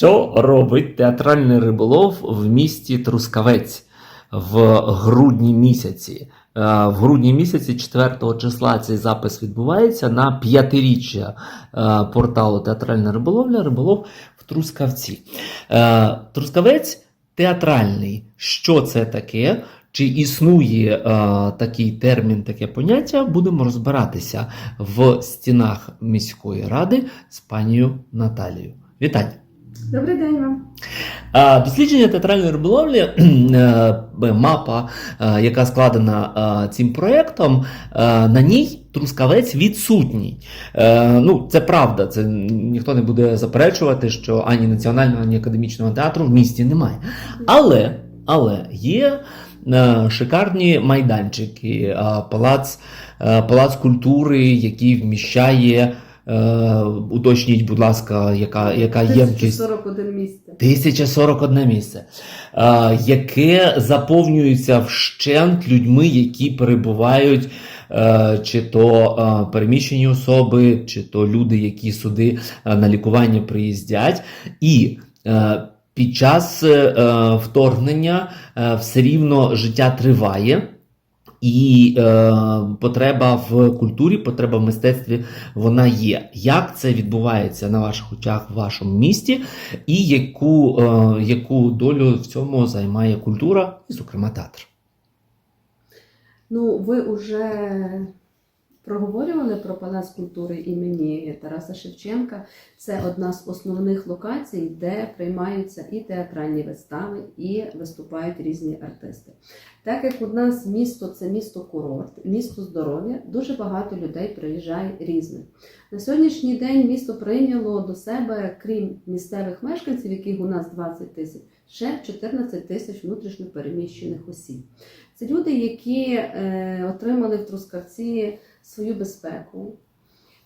Що робить театральний риболов в місті Трускавець в грудні місяці? Е, В грудні місяці, 4 числа, цей запис відбувається на п'ятиріччя е, порталу Театральна риболовля Риболов в Трускавці. Е, Трускавець театральний. Що це таке? Чи існує е, такий термін, таке поняття? Будемо розбиратися в стінах міської ради з панією Наталією. Вітання! Добрий день вам. Дослідження театральної риболовлі, е, мапа, е, яка складена е, цим проєктом, на ній трускавець відсутній. Ну, це правда, це ніхто не буде заперечувати, що ані національного, ані академічного театру в місті немає. Але, але є шикарні майданчики, палац, палац культури, який вміщає. Е, Уточніть, будь ласка, яка, яка ємкість. 41 місце. 1041 місце, е, яке заповнюється вщент людьми, які перебувають, е, чи то е, переміщені особи, чи то люди, які сюди е, на лікування приїздять. І е, під час е, вторгнення е, все рівно життя триває. І е, потреба в культурі, потреба в мистецтві вона є. Як це відбувається на ваших очах в вашому місті, і яку, е, яку долю в цьому займає культура, і, зокрема, театр? Ну, ви вже проговорювали про Палац культури імені Тараса Шевченка. Це одна з основних локацій, де приймаються і театральні вистави, і виступають різні артисти. Так як у нас місто це місто курорт, місто здоров'я, дуже багато людей приїжджає різних. На сьогоднішній день місто прийняло до себе, крім місцевих мешканців, яких у нас 20 тисяч, ще 14 тисяч внутрішньо переміщених осіб. Це люди, які е, отримали в Трускавці свою безпеку.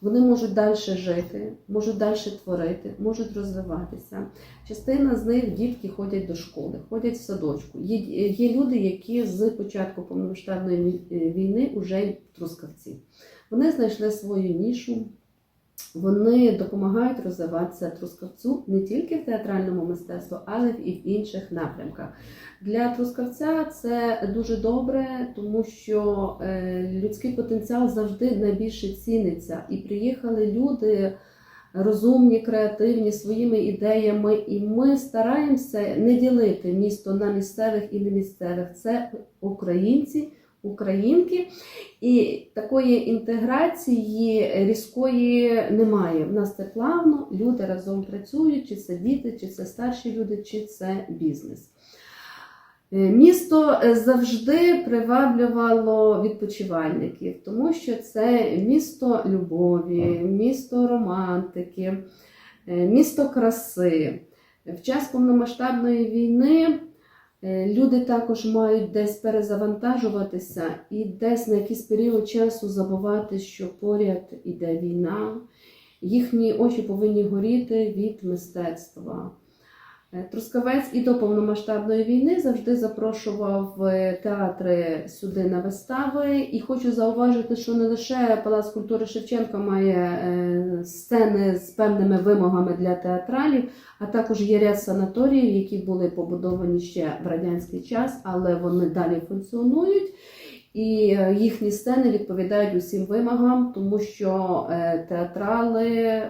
Вони можуть далі жити, можуть далі творити, можуть розвиватися. Частина з них дітки ходять до школи, ходять в садочку. Є, є люди, які з початку повномасштабної вій- війни вже в Трускавці. Вони знайшли свою нішу, вони допомагають розвиватися трускавцю не тільки в театральному мистецтві, але і в інших напрямках. Для трускавця це дуже добре, тому що е, людський потенціал завжди найбільше ціниться. І приїхали люди розумні, креативні своїми ідеями, і ми стараємося не ділити місто на місцевих і не місцевих. Це українці, українки. І такої інтеграції різкої немає. В нас це плавно, люди разом працюють, чи це діти, чи це старші люди, чи це бізнес. Е, Місто е, завжди приваблювало відпочивальників, тому що це місто любові, місто романтики, е, місто краси. В час повномасштабної війни люди також мають десь перезавантажуватися і десь на якийсь період часу забувати, що поряд іде війна. Їхні очі повинні горіти від мистецтва. Е, Трускавець і до повномасштабної війни завжди запрошував е, театри сюди на вистави. І хочу зауважити, що не лише Палац культури Шевченка має е, сцени з певними вимогами для театралів, а також є ряд санаторіїв, які були побудовані ще в радянський час, але вони далі функціонують. І їхні сцени відповідають усім вимогам, тому що театрали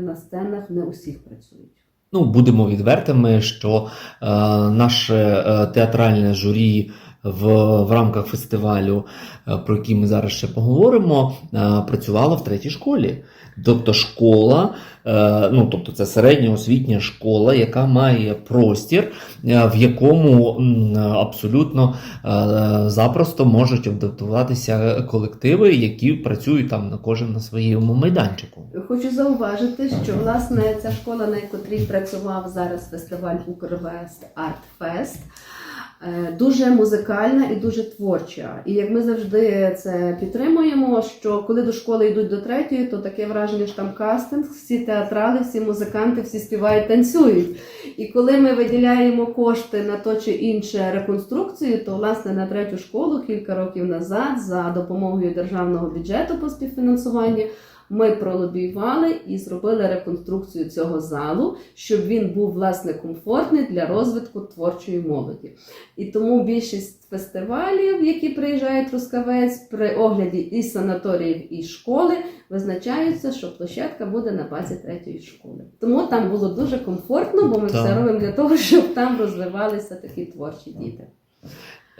на сценах не усіх працюють. Ну, будемо відвертими, що е, наше е, театральне журі в, в рамках фестивалю, е, про який ми зараз ще поговоримо, е, працювало в третій школі. Тобто школа, е, ну тобто це середня освітня школа, яка має простір, в якому абсолютно запросто можуть адаптуватися колективи, які працюють там на кожен на своєму майданчику. Хочу зауважити, що власне ця школа, на котрій працював зараз фестиваль Укрвест Артфест, дуже музикальна і дуже творча. І як ми завжди це підтримуємо, що коли до школи йдуть до третьої, то таке враження, що там кастинг, всі театрали, всі музиканти, всі співають, танцюють. І коли ми виділяємо кошти на то чи інше реконструкцію, то власне на третю школу кілька років назад за допомогою державного бюджету по співфінансуванню Ми пролобіювали і зробили реконструкцію цього залу, щоб він був власне комфортний для розвитку творчої молоді. І тому більшість фестивалів, які приїжджають в Трускавець, при огляді і санаторіїв, і школи, визначаються, що площадка буде на базі третьої школи. Тому там було дуже комфортно, бо ми Так. все робимо для того, щоб там розвивалися такі творчі діти.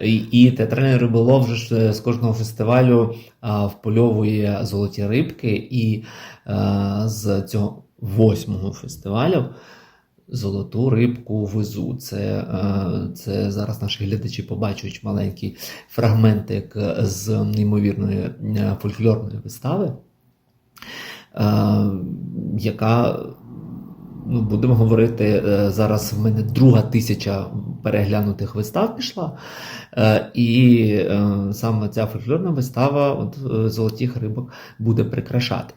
І, театральний риболов вже е, з кожного фестивалю впольовує золоті рибки, і а, з цього восьмого фестивалю золоту рибку везу. Це, е, це зараз наші глядачі побачать маленький фрагментик з неймовірної е, фольклорної вистави, е, яка. Ну, будемо говорити, е, зараз в мене друга тисяча переглянутих вистав пішла. Е, І е, саме ця фольклорна вистава от, золотіх рибок буде прикрашати.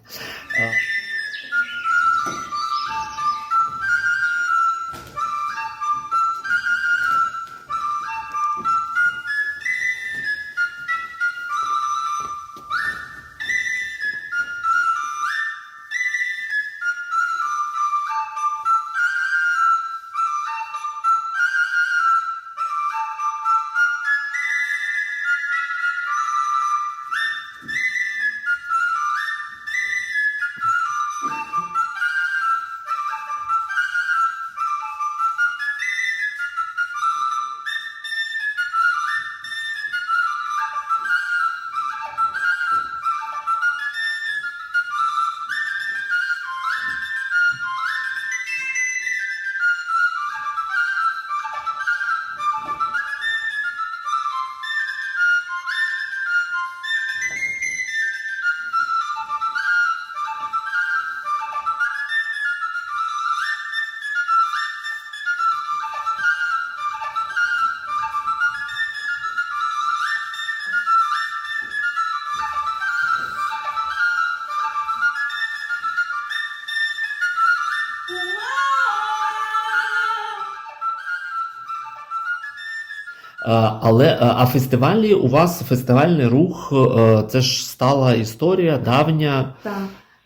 Але е, а фестивалі у вас фестивальний рух е, це ж стала історія давня. Так.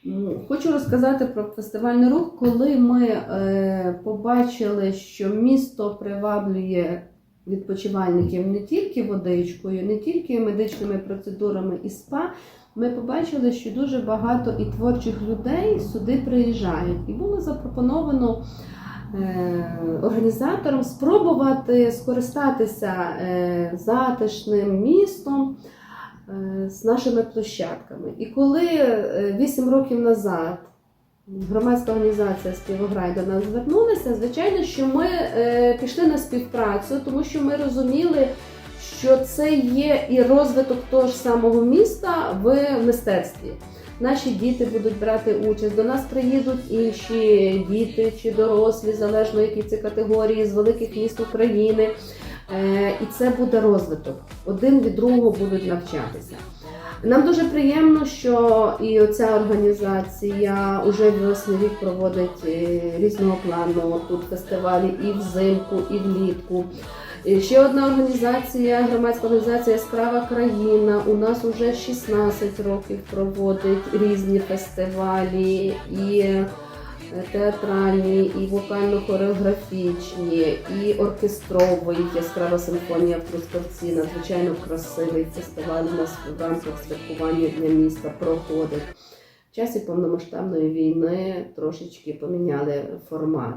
Ну, Хочу розказати про фестивальний рух. Коли ми е, побачили, що місто приваблює відпочивальників не тільки водичкою, не тільки медичними процедурами і спа, ми побачили, що дуже багато і творчих людей сюди приїжджають. І було запропоновано е, організаторам спробувати скористатися е, затишним містом е, з нашими площадками. І коли е, 8 років назад громадська організація Співограй до нас звернулася, звичайно, що ми е, пішли на співпрацю, тому що ми розуміли, що це є і розвиток того ж самого міста в мистецтві. Наші діти будуть брати участь. До нас приїдуть інші діти чи дорослі, залежно які це категорії з великих міст України. Е, І це буде розвиток. Один від другого будуть навчатися. Нам дуже приємно, що і оця організація вже восьмий рік проводить е, різного плану тут фестивалі і взимку, і влітку. Ще одна організація, громадська організація Яскрава країна. У нас уже 16 років проводить різні фестивалі і е, театральні, і вокально-хореографічні, і оркестровий яскрава симфонія в Трускавці. Надзвичайно красивий фестиваль у нас в рамках святкування Дня міста проходить. В часі повномасштабної війни трошечки поміняли формат.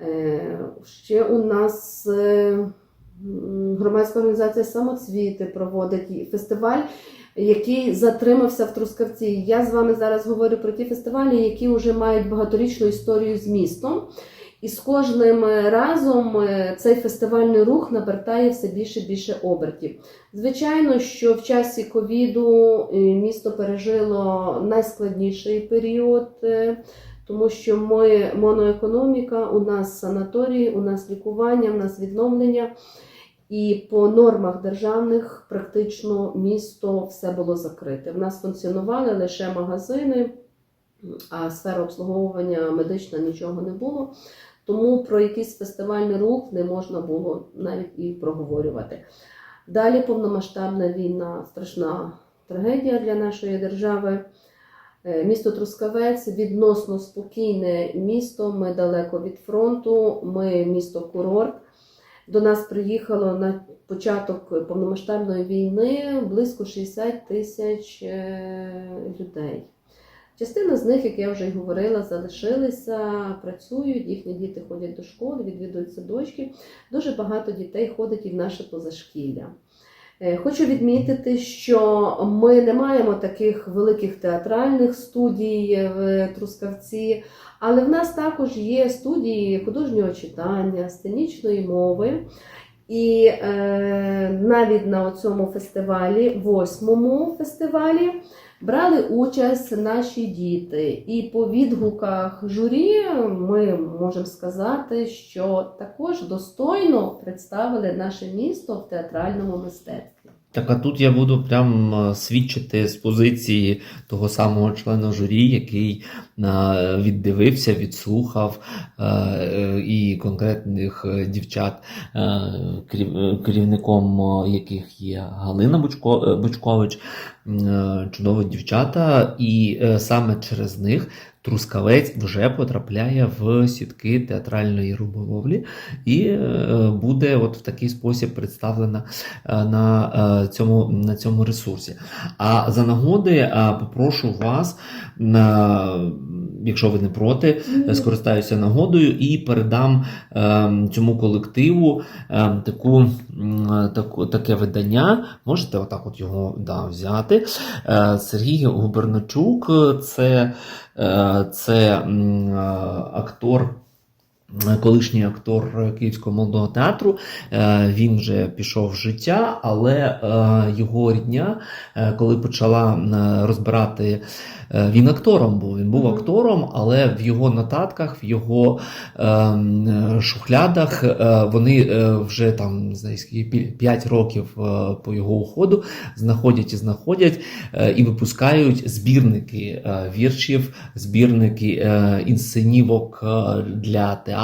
Е, Ще у нас е, громадська організація Самоцвіти проводить фестиваль, який затримався в Трускавці. Я з вами зараз говорю про ті фестивалі, які вже мають багаторічну історію з містом. І з кожним разом е, цей фестивальний рух набертає все більше і більше обертів. Звичайно, що в часі ковіду е, місто пережило найскладніший період, е, тому що ми моноекономіка, у нас санаторії, у нас лікування, у нас відновлення. І по нормах державних практично місто все було закрите. В нас функціонували лише магазини, а сфера обслуговування медична нічого не було. Тому про якийсь фестивальний рух не можна було навіть і проговорювати. Далі повномасштабна війна, страшна трагедія для нашої держави. Е, Місто Трускавець відносно спокійне місто. Ми далеко від фронту. Ми місто курорт. До нас приїхало на початок повномасштабної війни близько 60 тисяч е, людей. Частина з них, як я вже й говорила, залишилися, працюють, їхні діти ходять до школи, відвідують садочки. Дуже багато дітей ходить і в наше позашкілля. Е, Хочу відмітити, що ми не маємо таких великих театральних студій в Трускавці, але в нас також є студії художнього читання, сценічної мови. І е, навіть на цьому фестивалі, восьмому фестивалі, брали участь наші діти. І по відгуках журі ми можемо сказати, що також достойно представили наше місто в театральному мистецтві. Так, а тут я буду прям е, свідчити з позиції того самого члена журі, який е, віддивився, відслухав е, і конкретних дівчат, керів- керівником яких є Галина Бучко, Бучкович, чудові дівчата, і саме через них Трускавець вже потрапляє в сітки театральної риболовлі і е, буде от в такий спосіб представлена е, на, е, цьому, на цьому ресурсі. А за нагоди попрошу вас, якщо ви не проти, скористаюся нагодою і передам цьому колективу таку, таку, таке видання. Можете отак от його да, взяти. Сергій Губерначук це, це е, актор. Колишній актор Київського молодого театру, Е, він вже пішов в життя, але е, його рідня, е, коли почала розбирати, він актором був. Він був актором, але в його нотатках, в його е, шухлядах вони вже там не знаю, 5 років по його уходу знаходять і знаходять і випускають збірники віршів, збірники інсценівок для театру.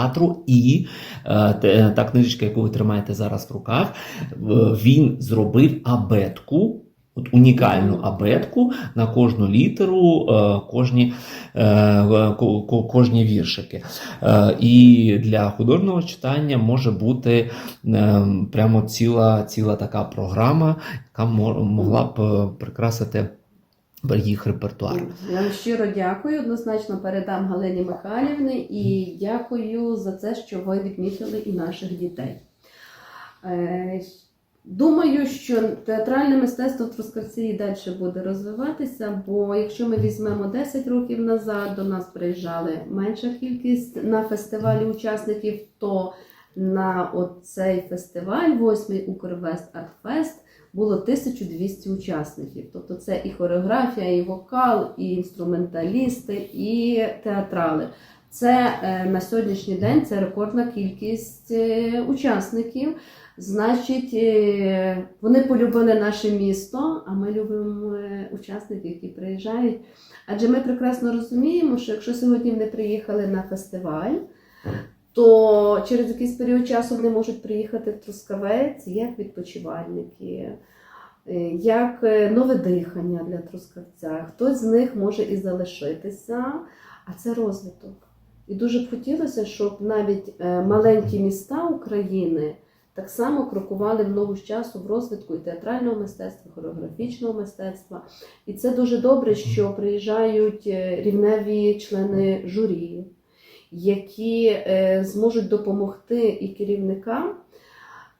І е, та книжечка, яку ви тримаєте зараз в руках, він зробив абетку. От унікальну абетку на кожну літеру, е, кожні, е, ко- ко- кожні віршики. І для художнього читання може бути прямо ціла, ціла така програма, яка могла б прикрасити їх репертуар. Я вам щиро дякую. Однозначно передам Галині Михайлівні і дякую за це, що ви відмітили і наших дітей. Е, Думаю, що театральне мистецтво в Трускавці і далі буде розвиватися, бо якщо ми візьмемо 10 років назад, до нас приїжджали менша кількість на фестивалі учасників, то на цей фестиваль, 8-й Укрвест Артфест, було 1200 учасників. Тобто це і хореографія, і вокал, і інструменталісти, і театрали. Це е, на сьогоднішній день це рекордна кількість е, учасників. Значить, е, вони полюбили наше місто, а ми любимо учасників, які приїжджають. Адже ми прекрасно розуміємо, що якщо сьогодні вони приїхали на фестиваль, то через якийсь період часу вони можуть приїхати в Трускавець як відпочивальники, е, як е, нове дихання для Трускавця. Хтось з них може і залишитися, а це розвиток. І дуже б хотілося, щоб навіть е, маленькі міста України так само крокували в ногу часу в розвитку і театрального мистецтва, і хореографічного мистецтва. І це дуже добре, що приїжджають рівневі члени журі, які е, зможуть допомогти і керівникам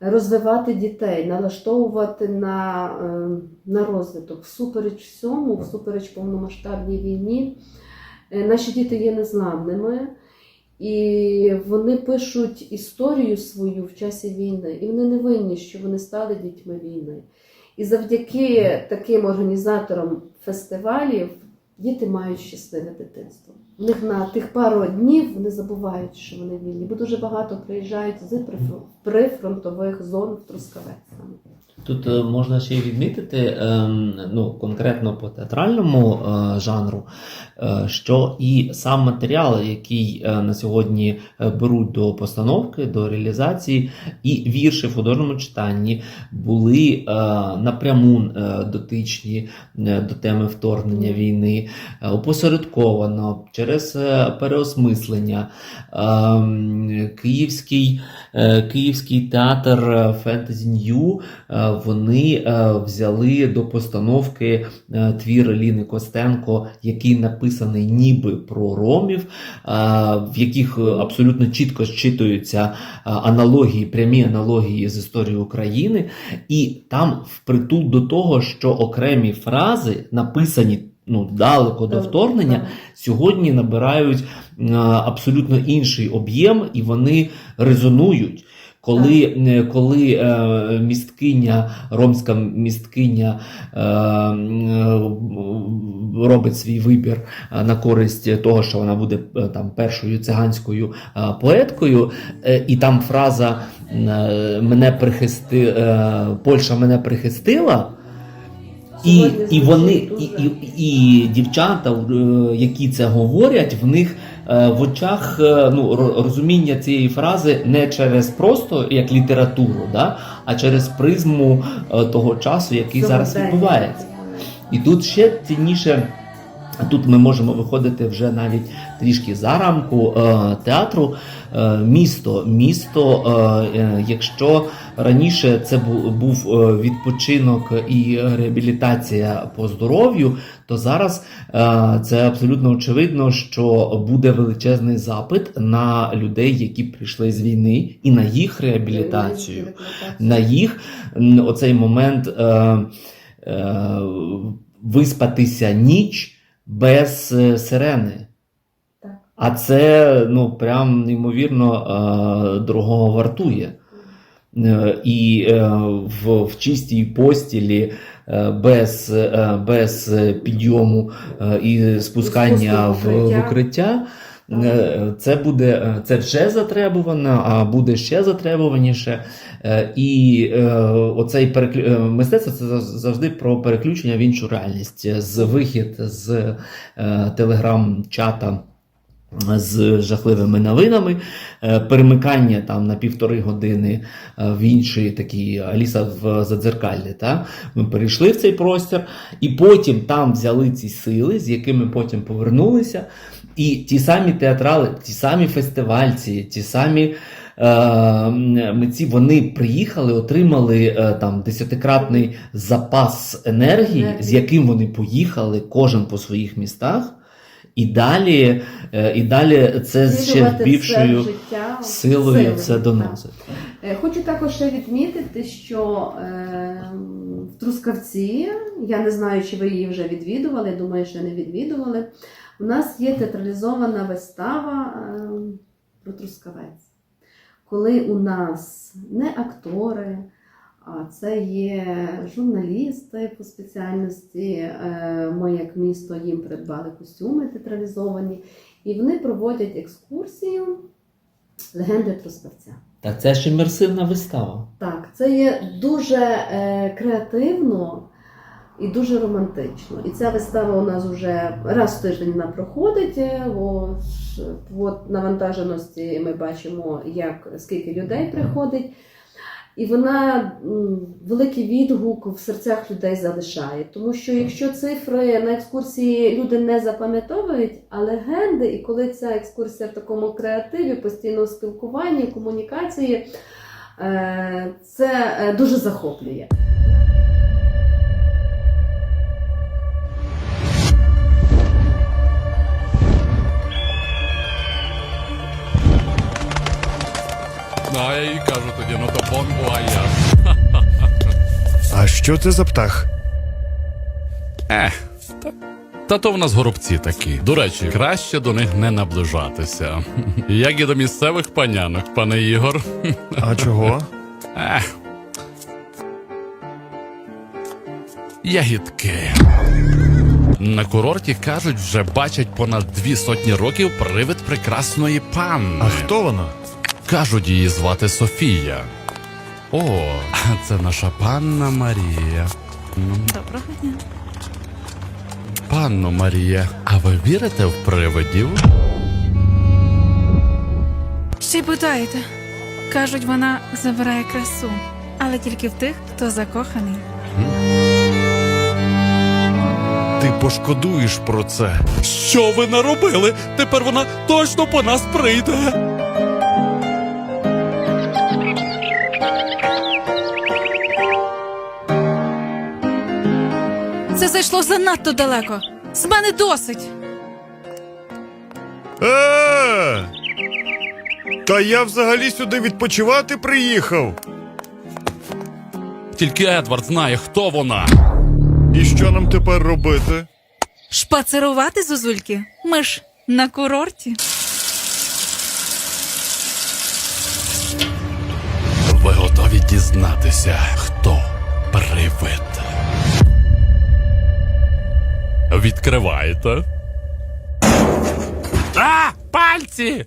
розвивати дітей, налаштовувати на, е, на розвиток всупереч всьому, всупереч повномасштабній війні. Е, Наші діти є незламними. І вони пишуть історію свою в часі війни, і вони не винні, що вони стали дітьми війни. І завдяки таким організаторам фестивалів діти мають щасливе дитинство. В них на тих пару днів вони забувають, що вони вільні, бо дуже багато приїжджають з приф- прифронтових зон в Трускавець. Тут е, можна ще й відмітити ем, ну, конкретно по театральному е, жанру, е, що і сам матеріал, який на сьогодні беруть до постановки, до реалізації, і вірші в художньому читанні були напряму дотичні до теми вторгнення війни, опосередковано через переосмислення. Ем, Київський, Київський театр Фентезі Нью вони е, взяли до постановки е, твір Ліни Костенко, який написаний ніби про ромів, е, в яких абсолютно чітко зчитуються аналогії, прямі аналогії з історією України, і там впритул до того, що окремі фрази написані. Ну, далеко до вторгнення, сьогодні набирають абсолютно інший об'єм і вони резонують. Коли, е, коли е, місткиня, ромська місткиня е, робить свій вибір на користь того, що вона буде там першою циганською поеткою, е, і там фраза е, мене прихисти, е, Польща мене прихистила. І, і вони, і, і, і дівчата, е, які це говорять, в них е, в очах е, ну, розуміння цієї фрази не через просто як літературу, да, а через призму того часу, який зараз день. відбувається. І тут ще цінніше. Тут ми можемо виходити вже навіть трішки за рамку е, театру. Е, місто, місто, е, е, якщо раніше це був е, відпочинок і реабілітація по здоров'ю, то зараз е, це абсолютно очевидно, що буде величезний запит на людей, які прийшли з війни, і на їх реабілітацію на їх оцей момент е, е, виспатися ніч без е, сирени. Так. А це ну прям неймовірно другого дорогого вартує. Е, І е, в, в чистій постілі е, без, е, без підйому е, і спускання в, в укриття. Е, Це буде е, це вже затребувано, а буде ще затребуваніше. Е, І оцей переклю... мистецтво це зав- завжди про переключення в іншу реальність, з вихід з телеграм-чата. З жахливими новинами, е, перемикання там на півтори години е, в інший такий Аліса в Задзеркаллі. Та? Ми перейшли в цей простір, і потім там взяли ці сили, з якими потім повернулися. І ті самі театрали, ті самі фестивальці, ті самі е, митці, вони приїхали, отримали е, там десятикратний запас Енергії. з яким вони поїхали, кожен по своїх містах. І далі, е, і далі це ще з це більшою силою силою, це доносить. Е, Хочу також ще відмітити, що е, в Трускавці, я не знаю, чи ви її вже відвідували, я думаю, що не відвідували. У нас є театралізована вистава е, про Трускавець, коли у нас не актори, це є журналісти по спеціальності. Е, Ми, як місто, їм придбали костюми театралізовані, і вони проводять екскурсію легенди Трускавця. Так це ж імерсивна вистава. Так, це є дуже е, креативно і дуже романтично. І ця вистава у нас вже раз в тиждень вона проходить. е, О, ж, от навантаженості ми бачимо, як скільки людей приходить. І вона великий відгук в серцях людей залишає. Тому що якщо цифри на екскурсії люди не запам'ятовують, а легенди, і коли ця екскурсія в такому креативі, постійному спілкуванні, комунікації, е, це е, дуже захоплює. Ну, а я їй кажу А що це за птах? Ех, та, та то в нас горобці такі. До речі, краще до них не наближатися. Як і до місцевих панянок, пане Ігор. А чого? Ех. Ягідки. На курорті кажуть, вже бачать понад дві сотні років привид прекрасної панни. А хто вона? Кажуть, її звати Софія. О, це наша панна Марія. Доброго дня. Панно Марія, а ви вірите в привидів? Ще й питаєте. Кажуть, вона забирає красу, але тільки в тих, хто закоханий. Ти пошкодуєш про це. Що ви наробили? Тепер вона точно по нас прийде. Зайшло занадто далеко. З мене досить. Е! Та я взагалі сюди відпочивати приїхав. Тільки Едвард знає, хто вона. І що нам тепер робити? Шпацерувати зозульки. Ми ж на курорті. Ви готові дізнатися, хто привид? Відкриваєте. А! Пальці!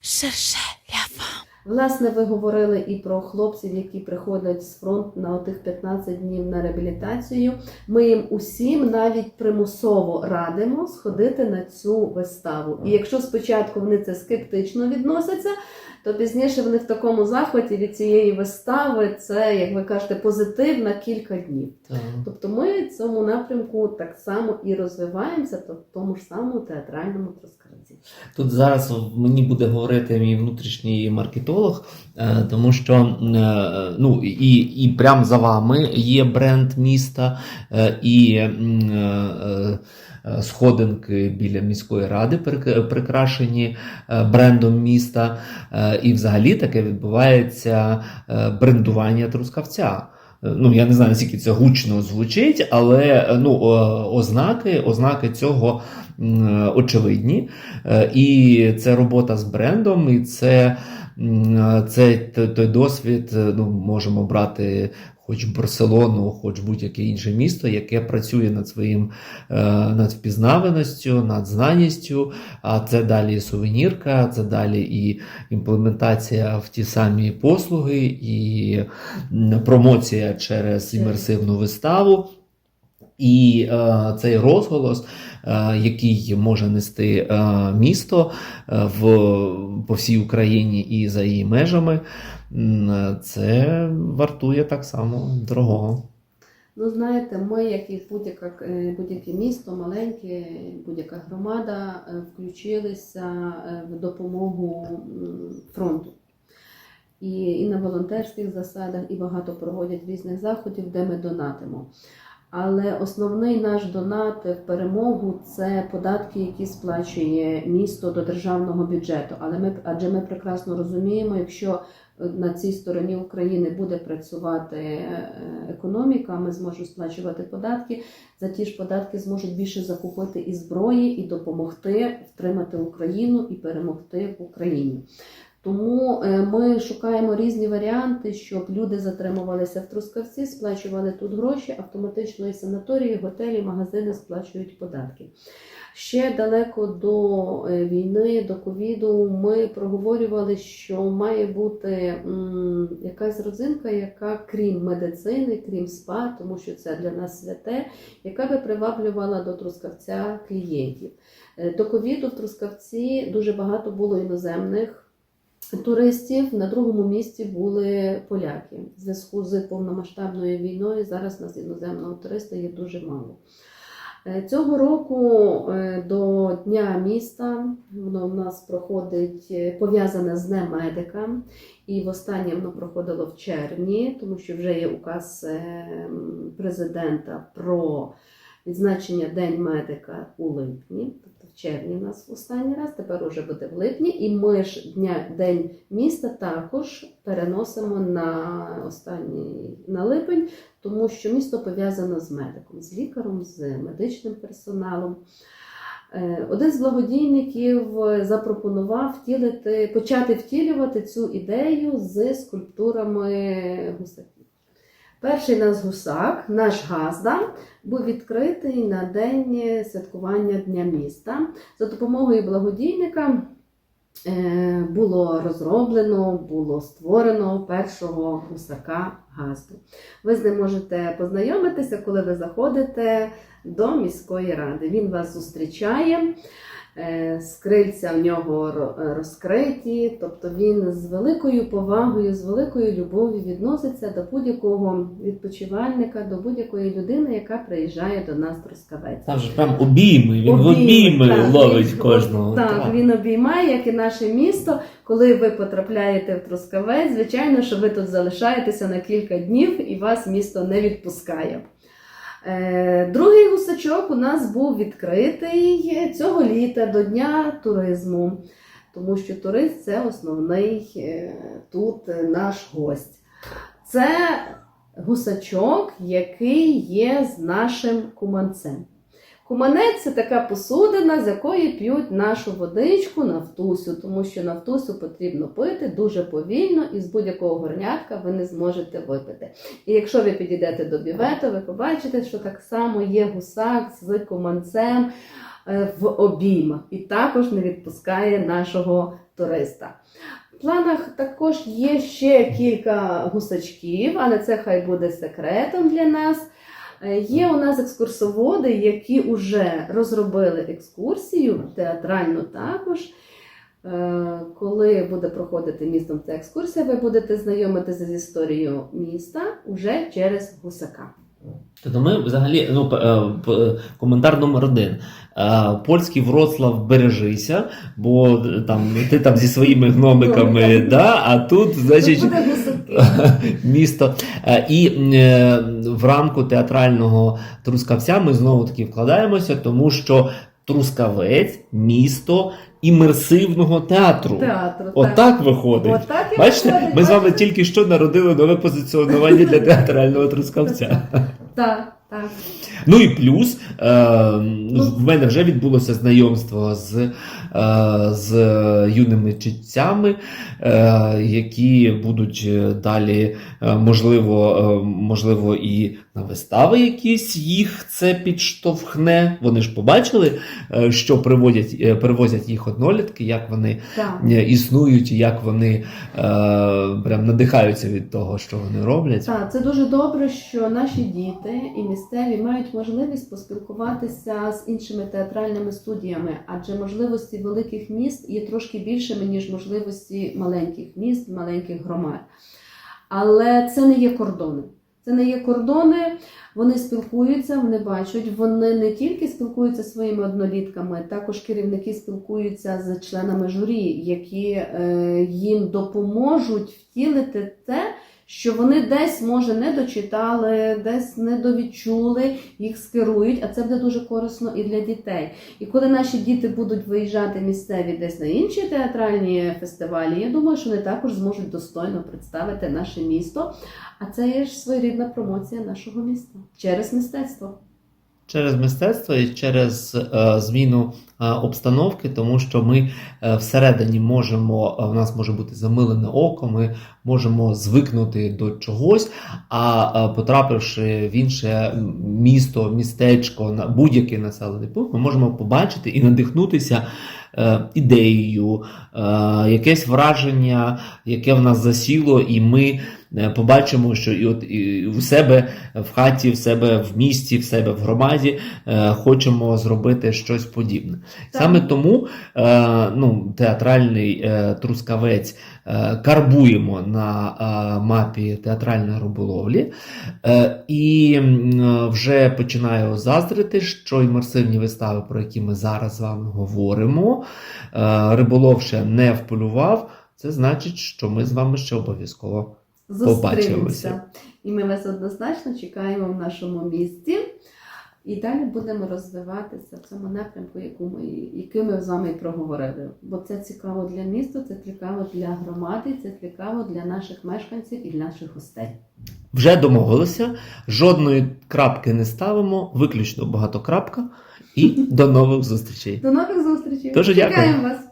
Шерше лява. Власне, ви говорили і про хлопців, які приходять з фронту на отих 15 днів на реабілітацію. Ми їм усім навіть примусово радимо сходити на цю виставу. І якщо спочатку вони це скептично відносяться, то пізніше вони в такому захваті від цієї вистави це, як ви кажете, позитив на кілька днів. Так. Тобто ми в цьому напрямку так само і розвиваємося, то в тому ж самому театральному трускавці. Тут зараз мені буде говорити мій внутрішній маркетолог, е, тому що е, ну, і, і прямо за вами є бренд міста, е, і сходинки біля міської ради прик- прикрашені е, брендом міста. Е, І взагалі таке відбувається е, брендування трускавця. Е, Ну, я не знаю, наскільки це гучно звучить, але е, ну, ознаки, ознаки цього очевидні. Е, І це робота з брендом, і це, це той- досвід. е, Ну, можемо брати хоч Барселону, хоч будь-яке інше місто, яке працює над своїм е, над впізнаваністю, над знаністю. А це далі і сувенірка, це далі і імплементація в ті самі послуги, і промоція через імерсивну виставу. І е, цей розголос, е, який може нести е, місто е, в, по всій Україні і за її межами, це вартує так само дорого. Ну, знаєте, ми, як і е, будь-яке місто, маленьке, будь-яка громада, е, включилися в допомогу фронту. І, і на волонтерських засадах, і багато проводять різних заходів, де ми донатимо. Але основний наш донат в перемогу це податки, які сплачує місто до державного бюджету. Але ми, адже ми прекрасно розуміємо, якщо на цій стороні України буде працювати е, економіка, ми зможемо сплачувати податки. За ті ж податки зможуть більше закупити і зброї, і допомогти втримати Україну і перемогти в Україні. Тому е, ми шукаємо різні варіанти, щоб люди затримувалися в Трускавці, сплачували тут гроші, автоматично і санаторії, готелі, магазини сплачують податки. Ще далеко до е, війни, до ковіду, ми проговорювали, що має бути якась родзинка, яка крім медицини, крім СПА, тому що це для нас святе, яка би приваблювала до Трускавця клієнтів. Е, До ковіду в Трускавці дуже багато було іноземних. Туристів на другому місці були поляки. В зв'язку з повномасштабною війною зараз нас іноземного туриста є дуже мало. Е, Цього року е, до Дня міста воно в нас проходить е, пов'язане з Днем медика. І востаннє воно проходило в червні, тому що вже є указ президента про відзначення День медика у липні. Червні у нас в останній раз, тепер уже буде в липні. І ми ж дня, День міста також переносимо на останній на липень, тому що місто пов'язано з медиком, з лікарем, з медичним персоналом. Е, Один з благодійників запропонував втілити, почати втілювати цю ідею з скульптурами гусаків. Перший наш гусак, наш газда, був відкритий на день святкування Дня міста. За допомогою благодійника е, було розроблено, було створено першого гусака газду. Ви з ним можете познайомитися, коли ви заходите до міської ради. Він вас зустрічає. Е, Скрильця в нього розкриті, тобто він з великою повагою, з великою любов'ю відноситься до будь-якого відпочивальника, до будь-якої людини, яка приїжджає до нас Трускавець. Там же прям обійми, він в Обійми, так, ловить він- кожного. Так, він обіймає, як і наше місто. Коли ви потрапляєте в Трускавець, звичайно, що ви тут залишаєтеся на кілька днів і вас місто не відпускає. Е, Другий гусачок у нас був відкритий цього літа до Дня туризму, тому що турист це основний е, тут наш гость. Це гусачок, який є з нашим куманцем. Куманець це така посудина, з якої п'ють нашу водичку нафтусю, тому що нафтусю потрібно пити дуже повільно і з будь-якого горнятка ви не зможете випити. І якщо ви підійдете до бівету, ви побачите, що так само є гусак з куманцем е, в обіймах і також не відпускає нашого туриста. В планах також є ще кілька гусачків, але це хай буде секретом для нас. Е, Є у нас екскурсоводи, які вже розробили екскурсію, театральну також. Е, Коли буде проходити містом ця екскурсія, ви будете знайомитися з історією міста уже через гусака. Тобто ми взагалі, ну, е, коментар номер один. Польський Вроцлав бережися, бо там ти там зі своїми гномиками, Гномиками. да, а тут, значить, буде. місто. Е, І е, в рамку театрального трускавця ми знову таки вкладаємося, тому що Трускавець місто імерсивного театру. Театру. Отак виходить. Отак і Бачите, виходить, ми з вами тільки що народили нове позиціонування для театрального трускавця. Так, так. Ну і плюс е, ну, в мене вже відбулося знайомство з, е, з юними читцями, е, які будуть далі, можливо, е, можливо, і на вистави якісь їх це підштовхне. Вони ж побачили, е, що приводять, е, привозять їх однолітки, як вони так. е, існують, як вони е, прям надихаються від того, що вони роблять. Так, це дуже добре, що наші діти і місцеві мають можливість поспілкуватися з іншими театральними студіями, адже можливості великих міст є трошки більшими, ніж можливості маленьких міст, маленьких громад. Але це не є кордони. Це не є кордони, вони спілкуються, вони бачать, вони не тільки спілкуються зі своїми однолітками, також керівники спілкуються з членами журі, які е, їм допоможуть втілити те, що вони десь, може, не дочитали, десь не довідчули, їх скерують, а це буде дуже корисно і для дітей. І коли наші діти будуть виїжджати місцеві десь на інші театральні фестивалі, я думаю, що вони також зможуть достойно представити наше місто. А це є ж своєрідна промоція нашого міста через мистецтво. Через мистецтво і через е, зміну е, обстановки, тому що ми е, всередині можемо, в нас може бути замилене око, ми можемо звикнути до чогось, а потрапивши в інше місто, містечко, на будь-який населений пункт, ми можемо побачити і надихнутися ідеєю, е, якесь враження, яке в нас засіло, і ми е, побачимо, що і от і у себе в хаті, в себе в місті, в себе в громаді е, хочемо зробити щось подібне. Так. Саме тому е, ну, театральний е, трускавець е, карбуємо на е, мапі театральної риболовлі. Е, і е, вже починаю заздрити, що імерсивні вистави, про які ми зараз з вами говоримо, е, риболов ще не вполював. Це значить, що ми з вами ще обов'язково Побачимося. І ми вас однозначно чекаємо в нашому місті. І далі будемо розвиватися в цьому напрямку, яку ми, який ми з вами і проговорили. Бо це цікаво для міста, це цікаво для громади, це цікаво для наших мешканців і для наших гостей. Вже домовилися, жодної крапки не ставимо, виключно багатокрапка. І до нових зустрічей. До нових зустрічей! Дуже дякую. Чекаємо вас!